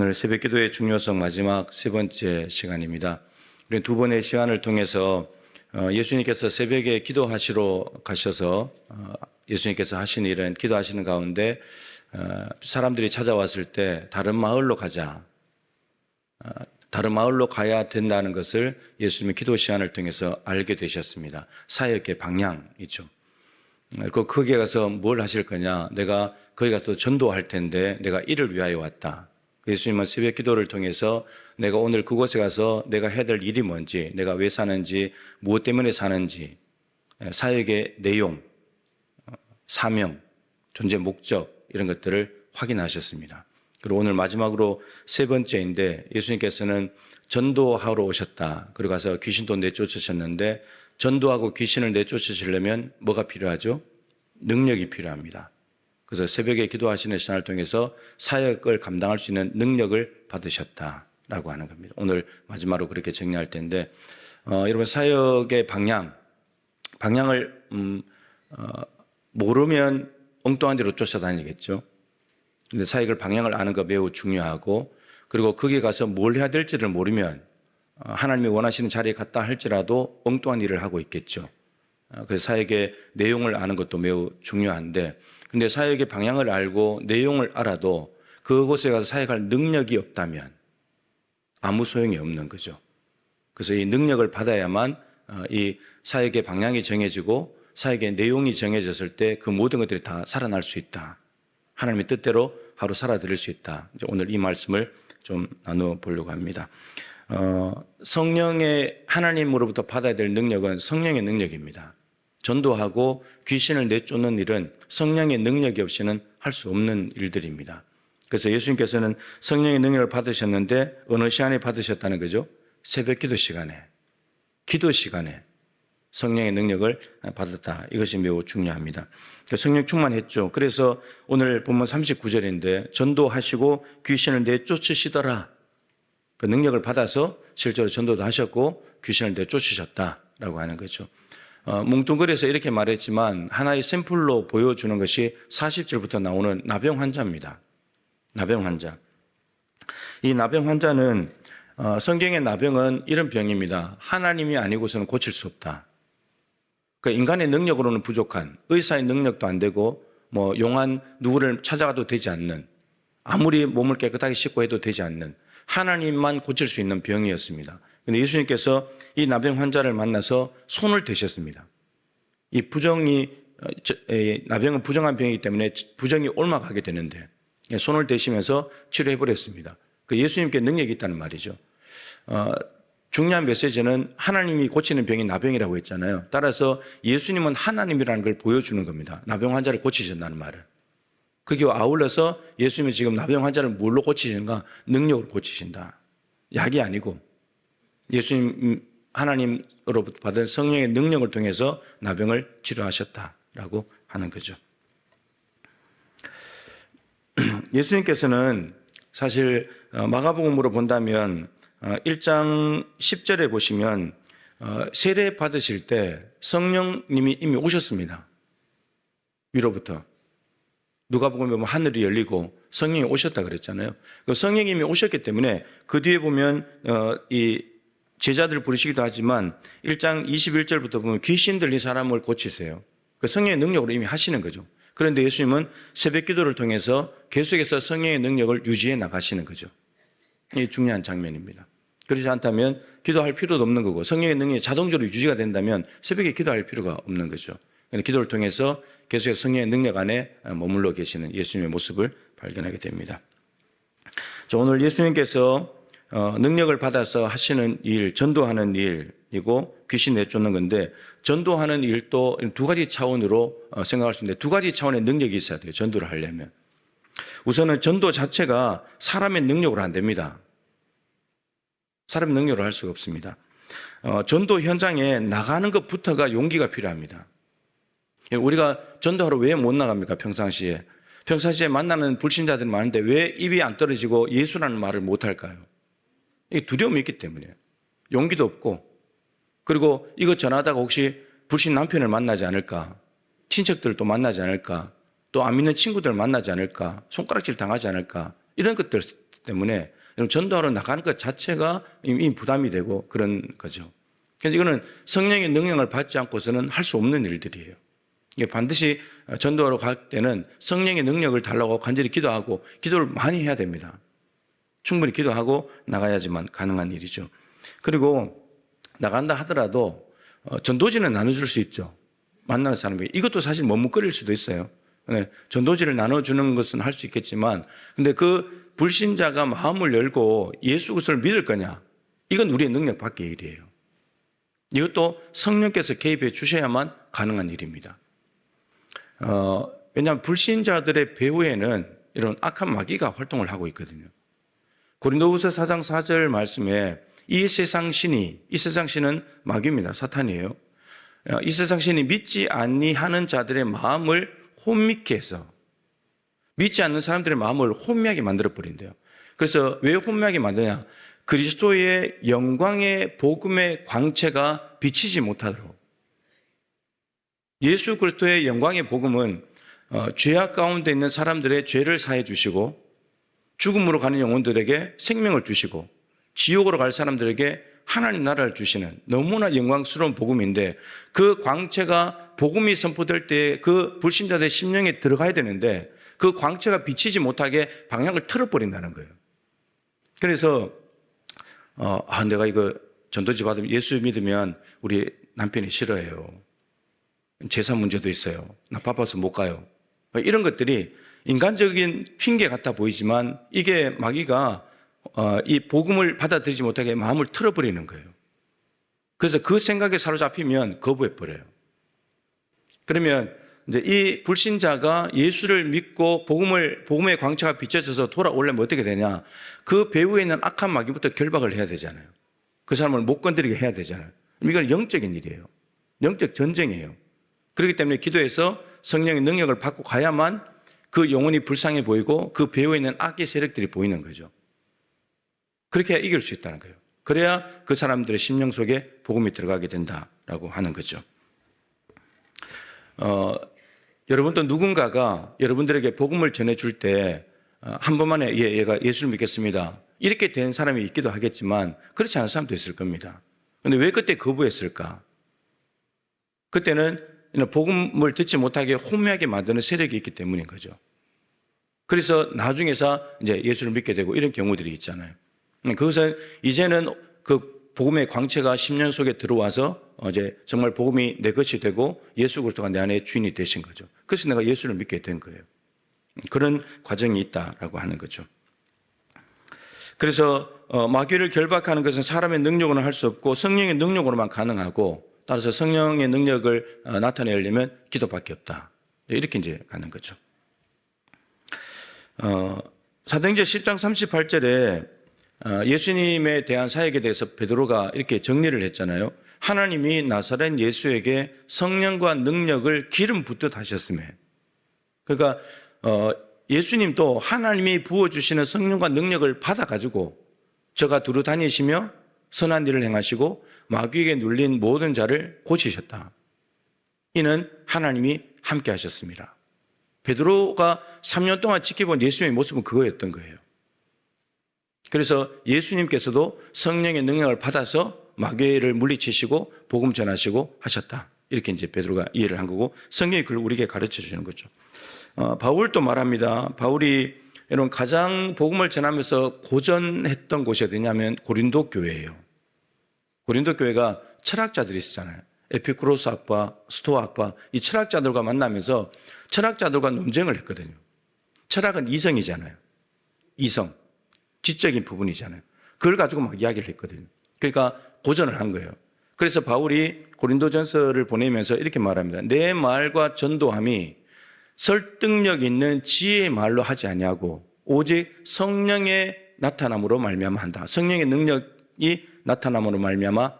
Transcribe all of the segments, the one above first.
오늘 새벽 기도의 중요성 마지막 세 번째 시간입니다. 우리 두 번의 시간을 통해서 어, 예수님께서 새벽에 기도하시러 가셔서 어, 예수님께서 하신 일은 기도하시는 가운데 어, 사람들이 찾아왔을 때 다른 마을로 가자. 어, 다른 마을로 가야 된다는 것을 예수님의 기도 시간을 통해서 알게 되셨습니다. 사역의 방향이죠. 그 거기에 가서 뭘 하실 거냐? 내가 거기 가서 전도할 텐데 내가 이를 위하여 왔다. 예수님은 새벽 기도를 통해서 내가 오늘 그곳에 가서 내가 해야 될 일이 뭔지, 내가 왜 사는지, 무엇 때문에 사는지, 사역의 내용, 어, 사명, 존재 목적 이런 것들을 확인하셨습니다. 그리고 오늘 마지막으로 세 번째인데 예수님께서는 전도하러 오셨다. 그리고 가서 귀신도 내쫓으셨는데 전도하고 귀신을 내쫓으시려면 뭐가 필요하죠? 능력이 필요합니다. 그래서 새벽에 기도하시는 시간을 통해서 사역을 감당할 수 있는 능력을 받으셨다라고 하는 겁니다. 오늘 마지막으로 그렇게 정리할 텐데 어, 여러분 사역의 방향, 방향을 음, 어, 모르면 엉뚱한 데로 쫓아다니겠죠. 근데 사역을 방향을 아는 거 매우 중요하고 그리고 거기에 가서 뭘 해야 될지를 모르면 어, 하나님이 원하시는 자리에 갔다 할지라도 엉뚱한 일을 하고 있겠죠. 어, 그래서 사역의 내용을 아는 것도 매우 중요한데 근데 사역의 방향을 알고 내용을 알아도 그곳에 가서 사역할 능력이 없다면 아무 소용이 없는 거죠. 그래서 이 능력을 받아야만 어, 이 사역의 방향이 정해지고 사역의 내용이 정해졌을 때 그 모든 것들이 다 살아날 수 있다. 하나님의 뜻대로 하루 살아드릴 수 있다. 오늘 이 말씀을 좀 나누어 보려고 합니다. 어, 성령의 하나님으로부터 받아야 될 능력은 성령의 능력입니다. 전도하고 귀신을 내쫓는 일은 성령의 능력이 없이는 할 수 없는 일들입니다. 그래서 예수님께서는 성령의 능력을 받으셨는데 어느 시간에 받으셨다는 거죠? 새벽 기도 시간에, 기도 시간에 성령의 능력을 받았다. 이것이 매우 중요합니다. 성령 충만했죠. 그래서 오늘 본문 39절인데 전도하시고 귀신을 내쫓으시더라. 그 능력을 받아서 실제로 전도도 하셨고 귀신을 내쫓으셨다라고 하는 거죠. 어, 뭉뚱그려서 이렇게 말했지만 하나의 샘플로 보여주는 것이 40절부터 나오는 나병 환자입니다. 나병 환자. 이 나병 환자는 어, 성경의 나병은 이런 병입니다. 하나님이 아니고서는 고칠 수 없다. 그 인간의 능력으로는 부족한 의사의 능력도 안 되고 뭐 용한 누구를 찾아가도 되지 않는 아무리 몸을 깨끗하게 씻고 해도 되지 않는 하나님만 고칠 수 있는 병이었습니다. 근데 예수님께서 이 나병 환자를 만나서 손을 대셨습니다. 이 부정이 어, 나병은 부정한 병이기 때문에 부정이 옮아가게 되는데 손을 대시면서 치료해 버렸습니다. 그 예수님께 능력이 있다는 말이죠. 어, 중요한 메시지는 하나님이 고치는 병이 나병이라고 했잖아요. 따라서 예수님은 하나님이라는 걸 보여주는 겁니다. 나병 환자를 고치신다는 말을. 그게 아울러서 예수님이 지금 나병 환자를 뭘로 고치시는가? 능력으로 고치신다. 약이 아니고 예수님 하나님으로부터 받은 성령의 능력을 통해서 나병을 치료하셨다라고 하는 거죠. 예수님께서는 사실 어, 마가복음으로 본다면 1장 어, 10절에 보시면 어, 세례 받으실 때 성령님이 이미 오셨습니다. 위로부터. 누가 보면 하늘이 열리고 성령이 오셨다 그랬잖아요. 그 성령님이 오셨기 때문에 그 뒤에 보면 이 제자들 부르시기도 하지만 1장 21절부터 보면 귀신 들린 사람을 고치세요. 그 성령의 능력으로 이미 하시는 거죠. 그런데 예수님은 새벽 기도를 통해서 계속해서 성령의 능력을 유지해 나가시는 거죠. 이 중요한 장면입니다. 그렇지 않다면 기도할 필요도 없는 거고 성령의 능력이 자동적으로 유지가 된다면 새벽에 기도할 필요가 없는 거죠. 기도를 통해서 계속해서 성령의 능력 안에 머물러 계시는 예수님의 모습을 발견하게 됩니다. 오늘 예수님께서 어, 능력을 받아서 하시는 일, 전도하는 일이고 귀신 내쫓는 건데 전도하는 일도 두 가지 차원으로 어, 생각할 수 있는데 두 가지 차원의 능력이 있어야 돼요. 전도를 하려면. 우선은 전도 자체가 사람의 능력으로 안 됩니다. 사람의 능력으로 할 수가 없습니다. 어, 전도 현장에 나가는 것부터가 용기가 필요합니다. 우리가 전도하러 왜 못 나갑니까? 평상시에. 평상시에 만나는 불신자들 많은데 왜 입이 안 떨어지고 예수라는 말을 못 할까요? 이게 두려움이 있기 때문이에요. 용기도 없고, 그리고 이거 전하다가 혹시 불신 남편을 만나지 않을까, 친척들도 만나지 않을까, 또 안 믿는 친구들 만나지 않을까, 손가락질 당하지 않을까, 이런 것들 때문에 전도하러 나가는 것 자체가 이미 부담이 되고 그런 거죠. 그래서 이거는 성령의 능력을 받지 않고서는 할 수 없는 일들이에요. 반드시 전도하러 갈 때는 성령의 능력을 달라고 간절히 기도하고 기도를 많이 해야 됩니다. 충분히 기도하고 나가야지만 가능한 일이죠. 그리고 나간다 하더라도 어, 전도지는 나눠줄 수 있죠. 만나는 사람에게 이것도 사실 머뭇거릴 수도 있어요. 네, 전도지를 나눠주는 것은 할 수 있겠지만, 근데 그 불신자가 마음을 열고 예수 그리스도를 믿을 거냐? 이건 우리의 능력 밖의 일이에요. 이것도 성령께서 개입해 주셔야만 가능한 일입니다. 어, 왜냐하면 불신자들의 배후에는 이런 악한 마귀가 활동을 하고 있거든요. 고린도후서 4장 4절 말씀에 이 세상 신이 이 세상 신은 마귀입니다. 사탄이에요. 어, 이 세상 신이 믿지 아니하는 자들의 마음을 혼미케 해서 믿지 않는 사람들의 마음을 혼미하게 만들어 버린대요. 그래서 왜 혼미하게 만드냐? 그리스도의 영광의 복음의 광채가 비치지 못하도록 예수 그리스도의 영광의 복음은 어, 죄악 가운데 있는 사람들의 죄를 사해 주시고 죽음으로 가는 영혼들에게 생명을 주시고 지옥으로 갈 사람들에게 하나님 나라를 주시는 너무나 영광스러운 복음인데 그 광채가 복음이 선포될 때 그 불신자들의 심령에 들어가야 되는데 그 광채가 비치지 못하게 방향을 틀어버린다는 거예요. 그래서 어, 아 내가 이거 전도지 받으면 예수 믿으면 우리 남편이 싫어해요. 재산 문제도 있어요. 나 바빠서 못 가요. 이런 것들이 인간적인 핑계 같아 보이지만 이게 마귀가 어, 이 복음을 받아들이지 못하게 마음을 틀어버리는 거예요. 그래서 그 생각에 사로잡히면 거부해 버려요. 그러면 이제 이 불신자가 예수를 믿고 복음을 복음의 광채가 비춰져서 돌아오려면 어떻게 되냐? 그 배후에 있는 악한 마귀부터 결박을 해야 되잖아요. 그 사람을 못 건드리게 해야 되잖아요. 이건 영적인 일이에요. 영적 전쟁이에요. 그렇기 때문에 기도해서 성령의 능력을 받고 가야만 그 영혼이 불쌍해 보이고 그 배후에 있는 악의 세력들이 보이는 거죠. 그렇게 이길 수 있다는 거예요. 그래야 그 사람들의 심령 속에 복음이 들어가게 된다라고 하는 거죠. 어, 여러분도 누군가가 여러분들에게 복음을 전해줄 때, 어, 한 번만에, 예, 얘가 예수를 믿겠습니다. 이렇게 된 사람이 있기도 하겠지만, 그렇지 않은 사람도 있을 겁니다. 근데 왜 그때 거부했을까? 그때는 복음을 듣지 못하게 호미하게 만드는 세력이 있기 때문인 거죠. 그래서 나중에서 이제 예수를 믿게 되고 이런 경우들이 있잖아요. 음, 그것은 이제는 그 복음의 광채가 10년 속에 들어와서 이제 정말 복음이 내 것이 되고 예수 그리스도가 내 안에 주인이 되신 거죠. 그래서 내가 예수를 믿게 된 거예요. 그런 과정이 있다라고 하는 거죠. 그래서 어, 마귀를 결박하는 것은 사람의 능력으로는 할 수 없고 성령의 능력으로만 가능하고 따라서 성령의 능력을 어, 나타내려면 기도밖에 없다. 이렇게 이제 가는 거죠. 어, 사도행전 10장 38절에 어, 예수님에 대한 사역에 대해서 베드로가 이렇게 정리를 했잖아요. 하나님이 나사렛 예수에게 성령과 능력을 기름 붓듯 하셨음에. 그러니까 어, 예수님도 하나님이 부어 주시는 성령과 능력을 받아 가지고 저가 두루 다니시며 선한 일을 행하시고 마귀에게 눌린 모든 자를 고치셨다. 이는 하나님이 함께 하셨습니다. 베드로가 3년 동안 지켜본 예수님의 모습은 그거였던 거예요. 그래서 예수님께서도 성령의 능력을 받아서 마귀를 물리치시고 복음 전하시고 하셨다. 이렇게 이제 베드로가 이해를 한 거고 성경이 그걸 우리에게 가르쳐 주는 거죠. 어, 바울도 말합니다. 바울이 여러분 가장 복음을 전하면서 고전했던 곳이 어디냐면 고린도 교회예요. 고린도 교회가 철학자들이 있었잖아요. 에피크로스 학파, 스토아 학파 이 철학자들과 만나면서 철학자들과 논쟁을 했거든요. 철학은 이성이잖아요. 이성. 지적인 부분이잖아요. 그걸 가지고 막 이야기를 했거든요. 그러니까 고전을 한 거예요. 그래서 바울이 고린도전서를 보내면서 이렇게 말합니다. 내 말과 전도함이 설득력 있는 지혜의 말로 하지 아니하고 오직 성령의 나타남으로 말미암아 한다. 성령의 능력이 나타남으로 말미암아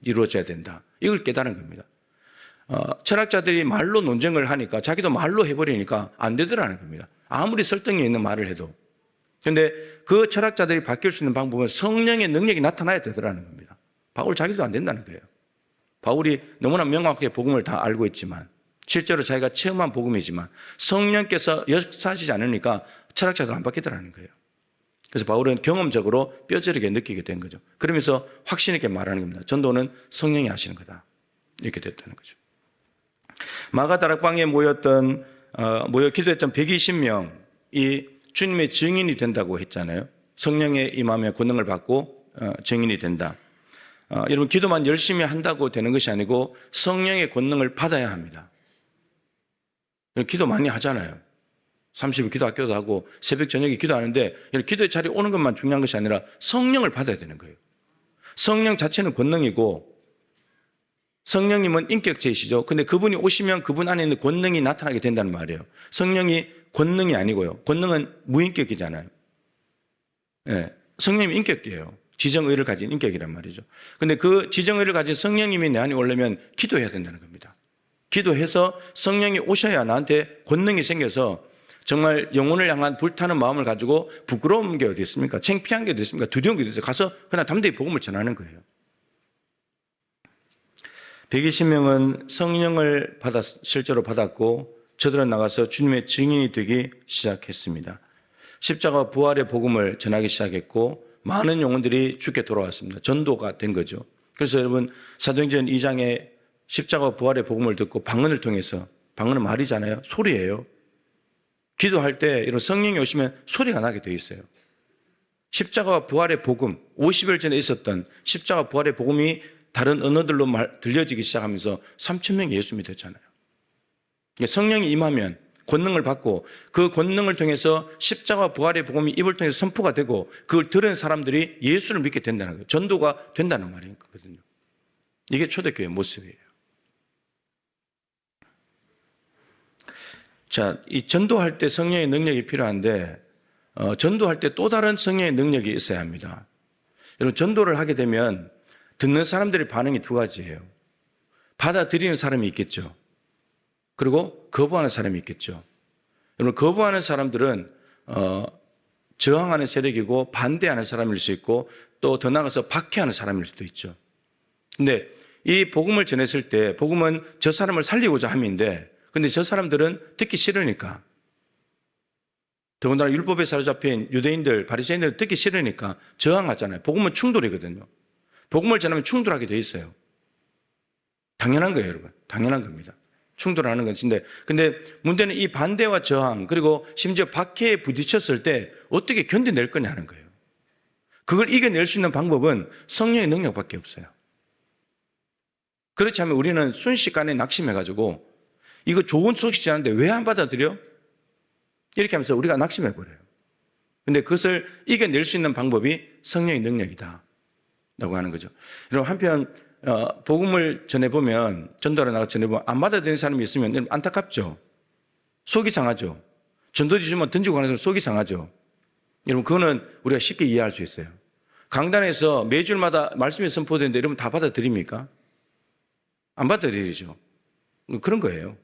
이루어져야 된다. 이걸 깨달은 겁니다. 어, 철학자들이 말로 논쟁을 하니까 자기도 말로 해버리니까 안 되더라는 겁니다. 아무리 설득력 있는 말을 해도 그런데 그 철학자들이 바뀔 수 있는 방법은 성령의 능력이 나타나야 되더라는 겁니다. 바울 자기도 안 된다는 거예요. 바울이 너무나 명확하게 복음을 다 알고 있지만 실제로 자기가 체험한 복음이지만 성령께서 역사하시지 않으니까 철학자들 안 바뀌더라는 거예요. 그래서 바울은 경험적으로 뼈저리게 느끼게 된 거죠. 그러면서 확신 있게 말하는 겁니다. 전도는 성령이 하시는 거다. 이렇게 됐다는 거죠. 마가다락방에 모였던 어, 모여 기도했던 120명이 주님의 증인이 된다고 했잖아요. 성령의 임하며 권능을 받고 어, 증인이 된다. 어, 여러분 기도만 열심히 한다고 되는 것이 아니고 성령의 권능을 받아야 합니다. 기도 많이 하잖아요. 30일 기도 학교도 하고 새벽 저녁에 기도하는데 기도의 자리에 오는 것만 중요한 것이 아니라 성령을 받아야 되는 거예요. 성령 자체는 권능이고 성령님은 인격체이시죠. 근데 그분이 오시면 그분 안에 있는 권능이 나타나게 된다는 말이에요. 성령이 권능이 아니고요. 권능은 무인격이잖아요. 예. 성령님이 인격이에요. 지정의를 가진 인격이란 말이죠. 근데 그 지정의를 가진 성령님이 내 안에 오려면 기도해야 된다는 겁니다. 기도해서 성령이 오셔야 나한테 권능이 생겨서 정말 영혼을 향한 불타는 마음을 가지고 부끄러운 게 어디 있습니까? 창피한 게 어디 있습니까? 두려운 게 어디 있어요? 가서 그냥 담대히 복음을 전하는 거예요. 120명은 성령을 받았, 실제로 받았고 저들은 나가서 주님의 증인이 되기 시작했습니다. 십자가 부활의 복음을 전하기 시작했고 많은 영혼들이 죽게 돌아왔습니다. 전도가 된 거죠. 그래서 여러분 사도행전 2장에 십자가 부활의 복음을 듣고 방언을 통해서 방언은 말이잖아요. 소리예요. 기도할 때 이런 성령이 오시면 소리가 나게 돼 있어요. 십자가 부활의 복음, 50일 전에 있었던 십자가 부활의 복음이 다른 언어들로 말, 들려지기 시작하면서 3천 명이 예수 믿었잖아요. 성령이 임하면 권능을 받고 그 권능을 통해서 십자가 부활의 복음이 입을 통해서 선포가 되고 그걸 들은 사람들이 예수를 믿게 된다는 거예요. 전도가 된다는 말이거든요. 이게 초대교회 모습이에요. 자, 이 전도할 때 성령의 능력이 필요한데 어, 전도할 때 또 다른 성령의 능력이 있어야 합니다. 여러분 전도를 하게 되면 듣는 사람들의 반응이 두 가지예요. 받아들이는 사람이 있겠죠. 그리고 거부하는 사람이 있겠죠. 여러분 거부하는 사람들은 어, 저항하는 세력이고 반대하는 사람일 수 있고 또 더 나아가서 박해하는 사람일 수도 있죠. 근데 이 복음을 전했을 때 복음은 저 사람을 살리고자 함인데 근데 저 사람들은 듣기 싫으니까 더군다나 율법에 사로잡힌 유대인들, 바리새인들 듣기 싫으니까 저항하잖아요. 복음은 충돌이거든요. 복음을 전하면 충돌하게 돼 있어요. 당연한 거예요, 여러분. 당연한 겁니다. 충돌하는 것인데, 근데 문제는 이 반대와 저항, 그리고 심지어 박해에 부딪혔을 때 어떻게 견뎌낼 거냐는 거예요. 그걸 이겨낼 수 있는 방법은 성령의 능력밖에 없어요. 그렇지 않으면 우리는 순식간에 낙심해가지고, 이거 좋은 소식이 하는데 왜 안 받아들여? 이렇게 하면서 우리가 낙심해 버려요. 근데 그것을 이겨낼 수 있는 방법이 성령의 능력이다. 라고 하는 거죠. 여러분, 한편, 어, 복음을 전해보면, 전도를 나가 전해보면, 안 받아들이는 사람이 있으면 안타깝죠. 속이 상하죠. 전도지 주면 던지고 가는 사람 속이 상하죠. 여러분, 그거는 우리가 쉽게 이해할 수 있어요. 강단에서 매주마다 말씀이 선포되는데 여러분 다 받아들입니까? 안 받아들이죠. 그런 거예요.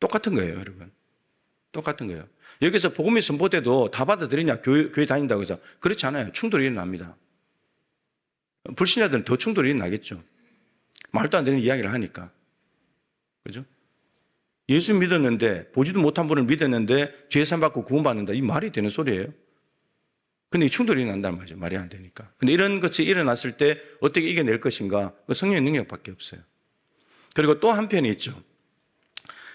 똑같은 거예요, 여러분. 똑같은 거예요. 여기서 복음이 선포돼도 다 받아들이냐? 교회, 교회 다닌다고 해서. 그렇지 않아요. 충돌이 일어납니다. 불신자들은 더 충돌이 일어나겠죠. 말도 안 되는 이야기를 하니까. 그죠? 예수 믿었는데, 보지도 못한 분을 믿었는데, 죄산 받고 구원받는다. 이 말이 되는 소리예요. 근데 충돌이 일어난단 말이죠. 말이 안 되니까. 근데 이런 것이 일어났을 때 어떻게 이겨낼 것인가? 그 성령의 능력밖에 없어요. 그리고 또 한편이 있죠.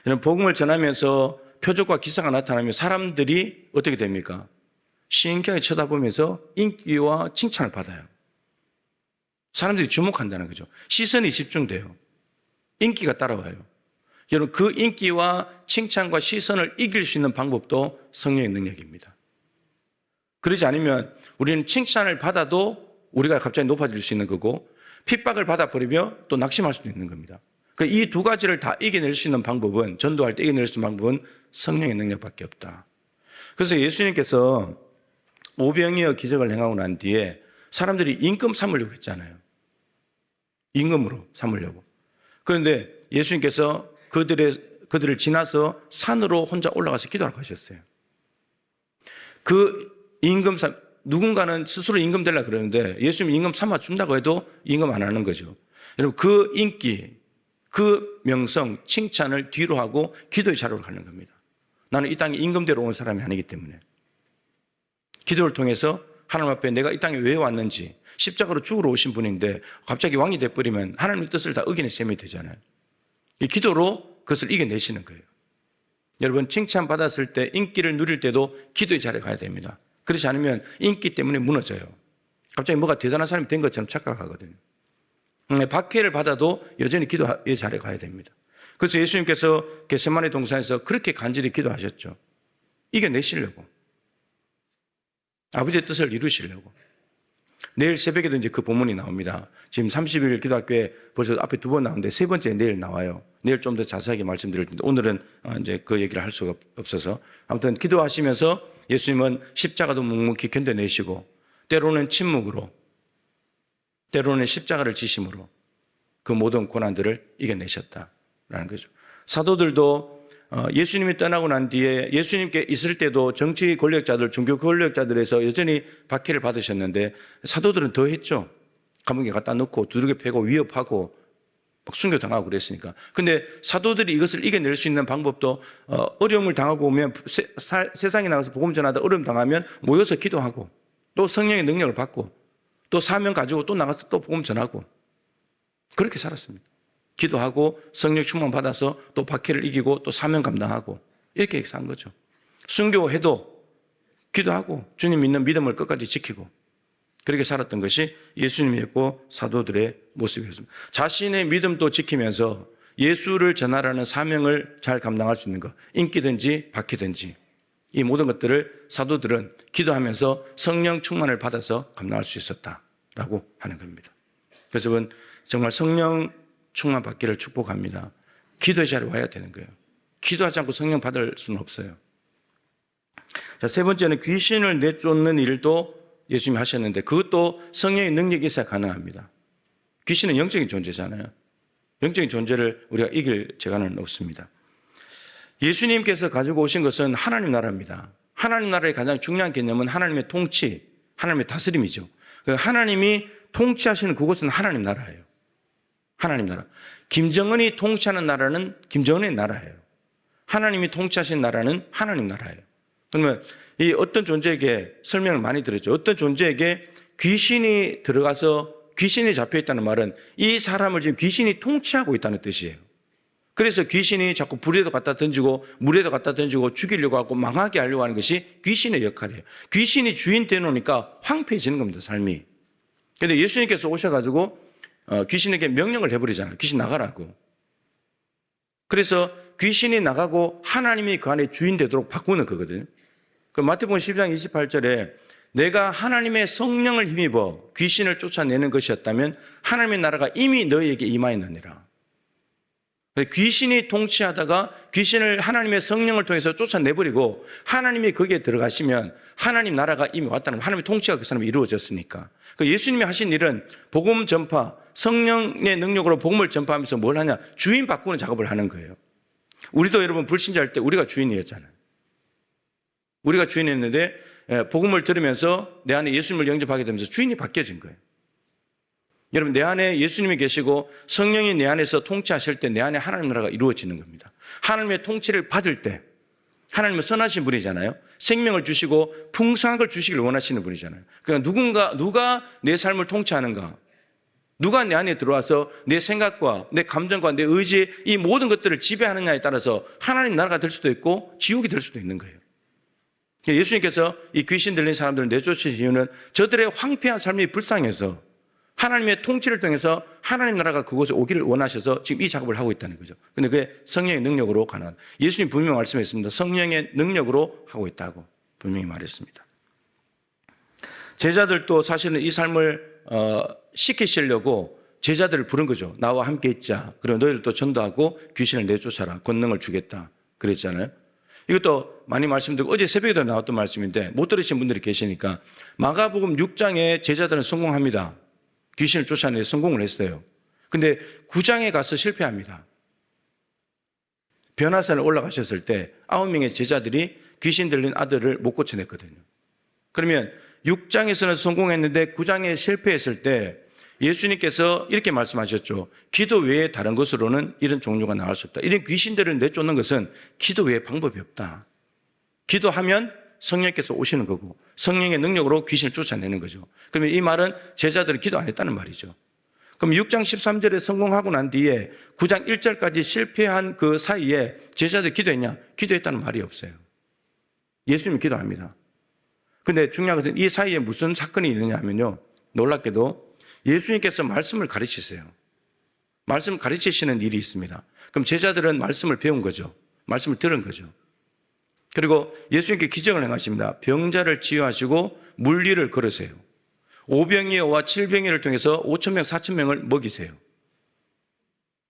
이런 복음을 전하면서 표적과 기사가 나타나면 사람들이 어떻게 됩니까? 신기하게 쳐다보면서 인기와 칭찬을 받아요. 사람들이 주목한다는 거죠. 시선이 집중돼요. 인기가 따라와요. 여러분, 그 인기와 칭찬과 시선을 이길 수 있는 방법도 성령의 능력입니다. 그러지 않으면 우리는 칭찬을 받아도 우리가 갑자기 높아질 수 있는 거고, 핍박을 받아버리며 또 낙심할 수도 있는 겁니다. 그이두 가지를 다 이겨낼 수 있는 방법은, 전도할 때 이겨낼 수 있는 방법은 성령의 능력밖에 없다. 그래서 예수님께서 오병이어 기적을 행하고 난 뒤에 사람들이 임금 삼으려고 했잖아요. 임금으로 삼으려고. 그런데 예수님께서 그들의, 그들을 지나서 산으로 혼자 올라가서 기도하러 가셨어요. 그 임금 삼, 누군가는 스스로 임금 되려 그러는데 예수님 임금 삼아 준다고 해도 임금 안 하는 거죠. 여러분, 그 인기, 그 명성, 칭찬을 뒤로 하고 기도의 자료로 가는 겁니다. 나는 이 땅에 임금대로 온 사람이 아니기 때문에. 기도를 통해서 하나님 앞에 내가 이 땅에 왜 왔는지 십자가로 죽으러 오신 분인데 갑자기 왕이 돼버리면 하나님의 뜻을 다 어기는 셈이 되잖아요. 이 기도로 그것을 이겨내시는 거예요. 여러분 칭찬받았을 때 인기를 누릴 때도 기도의 자리에 가야 됩니다. 그렇지 않으면 인기 때문에 무너져요. 갑자기 뭐가 대단한 사람이 된 것처럼 착각하거든요. 음, 박해를 받아도 여전히 기도의 자리에 가야 됩니다. 그래서 예수님께서 게세마네 동산에서 그렇게 간절히 기도하셨죠. 이겨내시려고. 아버지의 뜻을 이루시려고. 내일 새벽에도 이제 그 본문이 나옵니다. 지금 30일 기도학교에 벌써 앞에 두 번 나오는데 세 번째 내일 나와요. 내일 좀 더 자세하게 말씀드릴 텐데 오늘은 어, 이제 그 얘기를 할 수가 없어서 아무튼 기도하시면서 예수님은 십자가도 묵묵히 견뎌내시고 때로는 침묵으로 때로는 십자가를 지심으로 그 모든 고난들을 이겨내셨다라는 거죠. 사도들도 어, 예수님이 떠나고 난 뒤에 예수님께 있을 때도 정치 권력자들, 종교 권력자들에서 여전히 박해를 받으셨는데 사도들은 더 했죠. 감옥에 갖다 넣고 두들겨 패고 위협하고 막 순교당하고 그랬으니까. 근데 사도들이 이것을 이겨낼 수 있는 방법도 어, 어려움을 당하고 오면 세, 사- 세상에 나가서 복음 전하다 어려움 당하면 모여서 기도하고 또 성령의 능력을 받고 또 사명 가지고 또 나가서 또 복음 전하고 그렇게 살았습니다. 기도하고 성령 충만 받아서 또 박해를 이기고 또 사명 감당하고 이렇게 산 거죠. 순교해도 기도하고 주님 믿는 믿음을 끝까지 지키고 그렇게 살았던 것이 예수님이었고 사도들의 모습이었습니다. 자신의 믿음도 지키면서 예수를 전하라는 사명을 잘 감당할 수 있는 것, 인기든지 박해든지 이 모든 것들을 사도들은 기도하면서 성령 충만을 받아서 감당할 수 있었다라고 하는 겁니다. 그래서 여러분 정말 성령 충만 받기를 축복합니다. 기도의 자리에 와야 되는 거예요. 기도하지 않고 성령 받을 수는 없어요. 자, 세 번째는 귀신을 내쫓는 일도 예수님이 하셨는데 그것도 성령의 능력이 있어야 가능합니다. 귀신은 영적인 존재잖아요. 영적인 존재를 우리가 이길 재간은 없습니다. 예수님께서 가지고 오신 것은 하나님 나라입니다. 하나님 나라의 가장 중요한 개념은 하나님의 통치, 하나님의 다스림이죠. 그 하나님이 통치하시는 그곳은 하나님 나라예요. 하나님 나라. 김정은이 통치하는 나라는 김정은의 나라예요. 하나님이 통치하신 나라는 하나님 나라예요. 그러면 이 어떤 존재에게 설명을 많이 들었죠. 어떤 존재에게 귀신이 들어가서 귀신이 잡혀 있다는 말은 이 사람을 지금 귀신이 통치하고 있다는 뜻이에요. 그래서 귀신이 자꾸 불에도 갖다 던지고 물에도 갖다 던지고 죽이려고 하고 망하게 하려고 하는 것이 귀신의 역할이에요. 귀신이 주인 되놓으니까 황폐해지는 겁니다, 삶이. 근데 예수님께서 오셔가지고 어, 귀신에게 명령을 해버리잖아요. 귀신 나가라고. 그래서 귀신이 나가고 하나님이 그 안에 주인 되도록 바꾸는 거거든요. 그 마태복음 12장 28절에 내가 하나님의 성령을 힘입어 귀신을 쫓아내는 것이었다면 하나님의 나라가 이미 너희에게 임하였느니라. 귀신이 통치하다가 귀신을 하나님의 성령을 통해서 쫓아내버리고 하나님이 거기에 들어가시면 하나님 나라가 이미 왔다는 거예요. 하나님의 통치가 그 사람이 이루어졌으니까. 그 예수님이 하신 일은 복음 전파, 성령의 능력으로 복음을 전파하면서 뭘 하냐? 주인 바꾸는 작업을 하는 거예요. 우리도 여러분 불신자일 때 우리가 주인이었잖아요. 우리가 주인이었는데 예, 복음을 들으면서 내 안에 예수님을 영접하게 되면서 주인이 바뀌어진 거예요. 여러분 내 안에 예수님이 계시고 성령이 내 안에서 통치하실 때 내 안에 하나님 나라가 이루어지는 겁니다. 하나님의 통치를 받을 때 하나님은 선하신 분이잖아요. 생명을 주시고 풍성한 걸 주시길 원하시는 분이잖아요. 그러니까 누군가 누가 내 삶을 통치하는가? 누가 내 안에 들어와서 내 생각과 내 감정과 내 의지 이 모든 것들을 지배하느냐에 따라서 하나님 나라가 될 수도 있고 지옥이 될 수도 있는 거예요. 예수님께서 이 귀신 들린 사람들을 내쫓으신 이유는 저들의 황폐한 삶이 불쌍해서 하나님의 통치를 통해서 하나님 나라가 그곳에 오기를 원하셔서 지금 이 작업을 하고 있다는 거죠. 근데 그게 성령의 능력으로 가는. 예수님 분명히 말씀했습니다. 성령의 능력으로 하고 있다고 분명히 말했습니다. 제자들도 사실은 이 삶을 어, 시키시려고 제자들을 부른 거죠. 나와 함께 있자. 그리고 너희들도 전도하고 귀신을 내쫓아라. 권능을 주겠다. 그랬잖아요. 이것도 많이 말씀드리고 어제 새벽에도 나왔던 말씀인데 못 들으신 분들이 계시니까 마가복음 6장에 제자들은 성공합니다. 귀신을 쫓아내 성공을 했어요. 근데 9장에 가서 실패합니다. 변화산을 올라가셨을 때 아홉 명의 제자들이 귀신 들린 아들을 못 고쳐냈거든요. 그러면 6장에서는 성공했는데 9장에 실패했을 때 예수님께서 이렇게 말씀하셨죠. 기도 외에 다른 것으로는 이런 종류가 나올 수 없다. 이런 귀신들을 내쫓는 것은 기도 외에 방법이 없다. 기도하면 성령께서 오시는 거고 성령의 능력으로 귀신을 쫓아내는 거죠. 그러면 이 말은 제자들은 기도 안 했다는 말이죠. 그럼 6장 13절에 성공하고 난 뒤에 9장 1절까지 실패한 그 사이에 제자들이 기도했냐? 기도했다는 말이 없어요. 예수님이 기도합니다. 근데 중요한 것은 이 사이에 무슨 사건이 있느냐 하면요. 놀랍게도 예수님께서 말씀을 가르치세요. 말씀을 가르치시는 일이 있습니다. 그럼 제자들은 말씀을 배운 거죠. 말씀을 들은 거죠. 그리고 예수님께 기적을 행하십니다. 병자를 치유하시고 물리를 걸으세요. 오병이어와 칠병이를 통해서 5천 명, 4천 명을 먹이세요.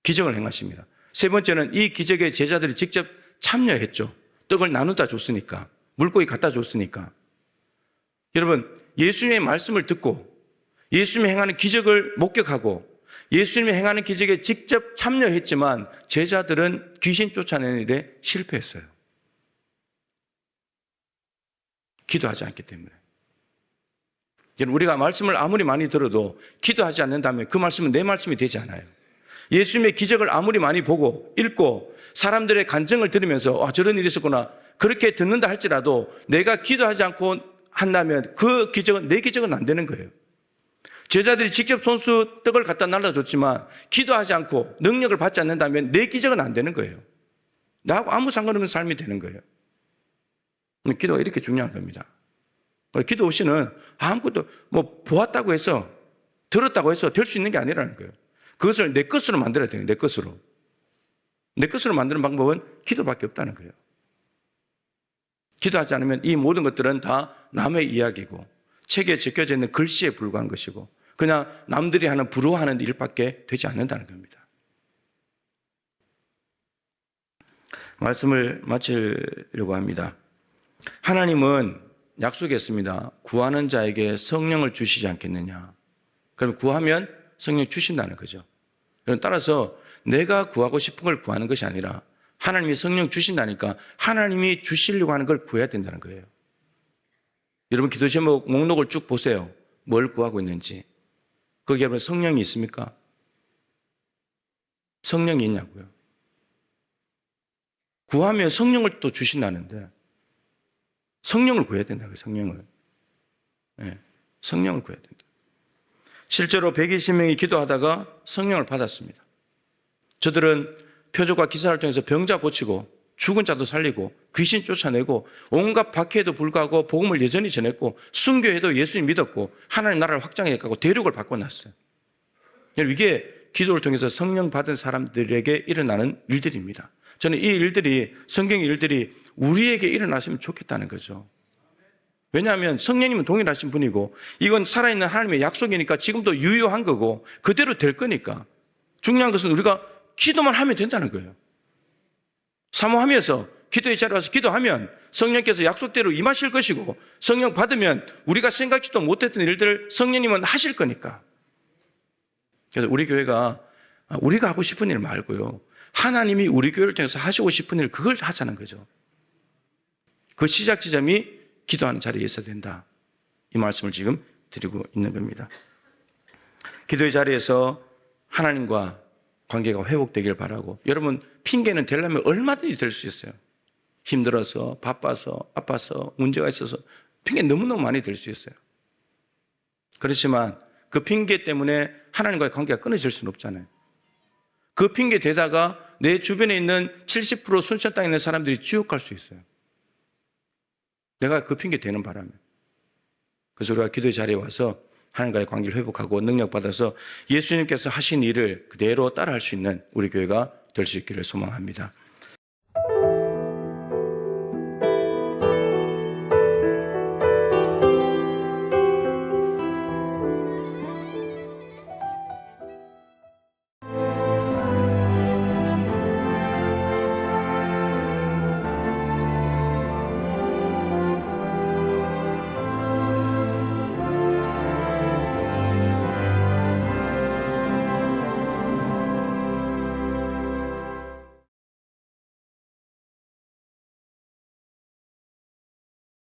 기적을 행하십니다. 세 번째는 이 기적에 제자들이 직접 참여했죠. 떡을 나누다 줬으니까. 물고기 갖다 줬으니까. 여러분, 예수님의 말씀을 듣고 예수님이 행하는 기적을 목격하고 예수님이 행하는 기적에 직접 참여했지만 제자들은 귀신 쫓아내는 일에 실패했어요. 기도하지 않기 때문에. 우리가 말씀을 아무리 많이 들어도 기도하지 않는다면 그 말씀은 내 말씀이 되지 않아요. 예수님의 기적을 아무리 많이 보고 읽고 사람들의 간증을 들으면서 아, 저런 일이 있었구나. 그렇게 듣는다 할지라도 내가 기도하지 않고 한다면 그 기적은 내 기적은 안 되는 거예요. 제자들이 직접 손수 떡을 갖다 날라줬지만 기도하지 않고 능력을 받지 않는다면 내 기적은 안 되는 거예요. 나하고 아무 상관없는 삶이 되는 거예요. 기도가 이렇게 중요한 겁니다. 기도 없이는 아무것도 뭐 보았다고 해서 들었다고 해서 될 수 있는 게 아니라는 거예요. 그것을 내 것으로 만들어야 돼요. 내 것으로. 내 것으로 만드는 방법은 기도밖에 없다는 거예요. 기도하지 않으면 이 모든 것들은 다 남의 이야기고 책에 적혀져 있는 글씨에 불과한 것이고 그냥 남들이 하는 부러워하는 일밖에 되지 않는다는 겁니다. 말씀을 마치려고 합니다. 하나님은 약속했습니다. 구하는 자에게 성령을 주시지 않겠느냐. 그럼 구하면 성령 주신다는 거죠. 따라서 내가 구하고 싶은 걸 구하는 것이 아니라 하나님이 성령 주신다니까 하나님이 주시려고 하는 걸 구해야 된다는 거예요. 여러분 기도 제목 목록을 쭉 보세요. 뭘 구하고 있는지. 거기에 보면 성령이 있습니까? 성령이 있냐고요. 구하면 성령을 또 주신다는데 성령을 구해야 된다고요. 성령을. 네, 성령을 구해야 된다. 실제로 120명이 기도하다가 성령을 받았습니다. 저들은 표적과 기사를 통해서 병자 고치고 죽은 자도 살리고 귀신 쫓아내고 온갖 박해에도 불구하고 복음을 여전히 전했고 순교해도 예수님 믿었고 하나님 나라를 확장해 가고 대륙을 바꿔놨어요. 이게 기도를 통해서 성령 받은 사람들에게 일어나는 일들입니다. 저는 이 일들이 성경의 일들이 우리에게 일어났으면 좋겠다는 거죠. 왜냐하면 성령님은 동일하신 분이고 이건 살아있는 하나님의 약속이니까 지금도 유효한 거고 그대로 될 거니까 중요한 것은 우리가 기도만 하면 된다는 거예요. 사모하면서 기도의 자리에 와서 기도하면 성령께서 약속대로 임하실 것이고 성령 받으면 우리가 생각지도 못했던 일들을 성령님은 하실 거니까. 그래서 우리 교회가 우리가 하고 싶은 일 말고요. 하나님이 우리 교회를 통해서 하시고 싶은 일 그걸 하자는 거죠. 그 시작 지점이 기도하는 자리에 있어야 된다. 이 말씀을 지금 드리고 있는 겁니다. 기도의 자리에서 하나님과 관계가 회복되길 바라고 여러분 핑계는 되려면 얼마든지 될 수 있어요. 힘들어서 바빠서 아파서 문제가 있어서 핑계 너무너무 많이 될 수 있어요. 그렇지만 그 핑계 때문에 하나님과의 관계가 끊어질 수는 없잖아요. 그 핑계 대다가 내 주변에 있는 70% 순천 땅에 있는 사람들이 지옥 갈 수 있어요. 내가 그 핑계 대는 바람에. 그래서 우리가 기도의 자리에 와서 하나님과의 관계를 회복하고 능력받아서 예수님께서 하신 일을 그대로 따라할 수 있는 우리 교회가 될 수 있기를 소망합니다.